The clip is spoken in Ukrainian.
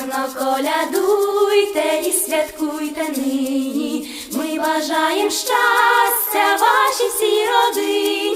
Гарно колядуйте і святкуйте нині. Ми бажаєм щастя вашій всій родині.